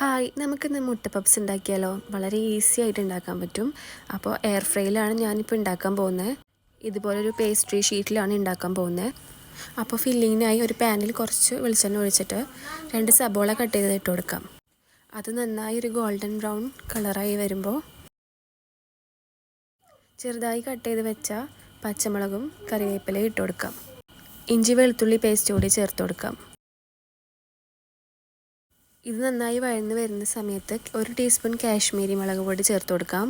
Hi നമുക്കിന്ന് മുട്ട puffs ഉണ്ടാക്കിയാലോ? വളരെ ഈസി ആയിട്ട് ഉണ്ടാക്കാൻ പറ്റും. അപ്പോൾ എയർ ഫ്രൈയിലാണ് ഞാനിപ്പോൾ ഉണ്ടാക്കാൻ പോകുന്നത്. ഇതുപോലൊരു പേസ്ട്രി ഷീറ്റിലാണ് ഉണ്ടാക്കാൻ പോകുന്നത്. അപ്പോൾ ഫില്ലിങ്ങിനായി ഒരു പാനിൽ കുറച്ച് വെളിച്ചെണ്ണ ഒഴിച്ചിട്ട് രണ്ട് സബോള കട്ട് ചെയ്ത് ഇട്ട് കൊടുക്കാം. അത് നന്നായി ഒരു ഗോൾഡൻ ബ്രൗൺ കളറായി വരുമ്പോൾ ചെറുതായി കട്ട് ചെയ്ത് വെച്ച പച്ചമുളകും കറിവേപ്പിലയും ഇട്ട് കൊടുക്കാം. ഇഞ്ചി വെളുത്തുള്ളി പേസ്റ്റ് കൂടി ചേർത്ത് കൊടുക്കാം. ഇത് നന്നായി വഴന്ന് വരുന്ന സമയത്ത് ഒരു ടീസ്പൂൺ കാശ്മീരി മുളക് പൊടി ചേർത്ത് കൊടുക്കാം.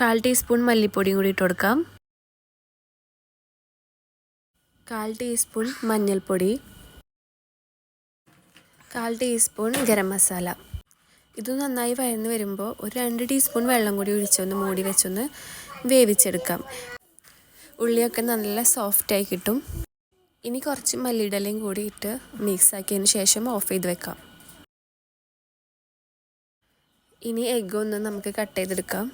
കാൽ ടീസ്പൂൺ മല്ലിപ്പൊടിയും കൂടി ഇട്ട് കൊടുക്കാം. കാൽ ടീസ്പൂൺ മഞ്ഞൾപ്പൊടി. കാൽ ടീസ്പൂൺ ഗരം മസാല. ഇത് നന്നായി വഴന്ന് വരുമ്പോൾ ഒരു രണ്ട് ടീസ്പൂൺ വെള്ളം കൂടി ഒഴിച്ചൊന്ന് മൂടി വെച്ചൊന്ന് വേവിച്ചെടുക്കാം. ഉള്ളിയൊക്കെ നല്ല സോഫ്റ്റായി കിട്ടും. ഇനി കുറച്ച് മല്ലിയിടലയും കൂടി ഇട്ട് മിക്സ് ആക്കിയതിന് ശേഷം ഓഫ് ചെയ്ത് വെക്കാം. ഇനി എഗ്ഗ് ഒന്ന് നമുക്ക് കട്ട് ചെയ്തെടുക്കാം.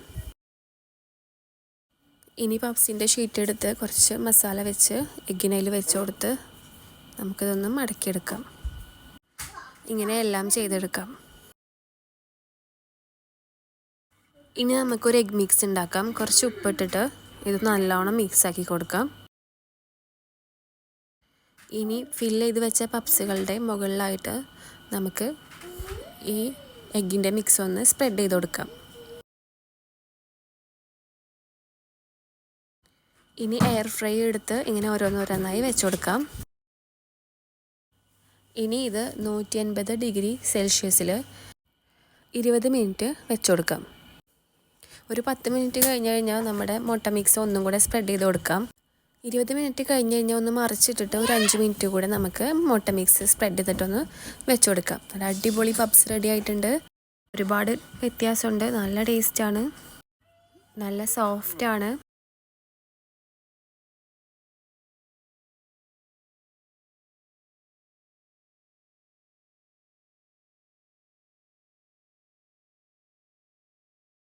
ഇനി പപ്സിന്റെ ഷീറ്റ് എടുത്ത് കുറച്ച് മസാല വെച്ച് എഗ്ഗിനയിൽ വെച്ച് കൊടുത്ത് നമുക്കിതൊന്ന് മടക്കിയെടുക്കാം. ഇങ്ങനെ എല്ലാം ചെയ്തെടുക്കാം. ഇനി നമുക്കൊരു എഗ് മിക്സ് ഉണ്ടാക്കാം. കുറച്ച് ഉപ്പിട്ടിട്ട് ഇത് നല്ലോണം മിക്സ് ആക്കി കൊടുക്കാം. ഇനി ഫില്ല് ചെയ്ത് വെച്ച പപ്സുകളുടെ മുകളിലായിട്ട് നമുക്ക് ഈ എഗ്ഗിന്റെ മിക്സ് ഒന്ന് സ്പ്രെഡ് ചെയ്ത് കൊടുക്കാം. ഇനി എയർ ഫ്രൈ എടുത്ത് ഇങ്ങനെ ഓരോന്നോരോന്നായി വെച്ച് കൊടുക്കാം. ഇനി ഇത് നൂറ്റി അൻപത് ഡിഗ്രി സെൽഷ്യസിൽ ഇരുപത് മിനിറ്റ് വെച്ച് കൊടുക്കാം. ഒരു പത്ത് മിനിറ്റ് കഴിഞ്ഞ് കഴിഞ്ഞാൽ നമ്മുടെ മുട്ട മിക്സ് ഒന്നും കൂടെ സ്പ്രെഡ് ചെയ്ത് കൊടുക്കാം. ഇരുപത് മിനിറ്റ് കഴിഞ്ഞ് കഴിഞ്ഞാൽ ഒന്ന് മറിച്ചിട്ടിട്ട് ഒരു അഞ്ച് മിനിറ്റ് കൂടെ നമുക്ക് മുട്ട മിക്സ് സ്പ്രെഡ് ചെയ്തിട്ടൊന്ന് വെച്ച് കൊടുക്കാം നല്ല അടിപൊളി പപ്സ് റെഡി ആയിട്ടുണ്ട്. ഒരുപാട് വ്യത്യാസമുണ്ട്. നല്ല ടേസ്റ്റാണ് നല്ല സോഫ്റ്റാണ്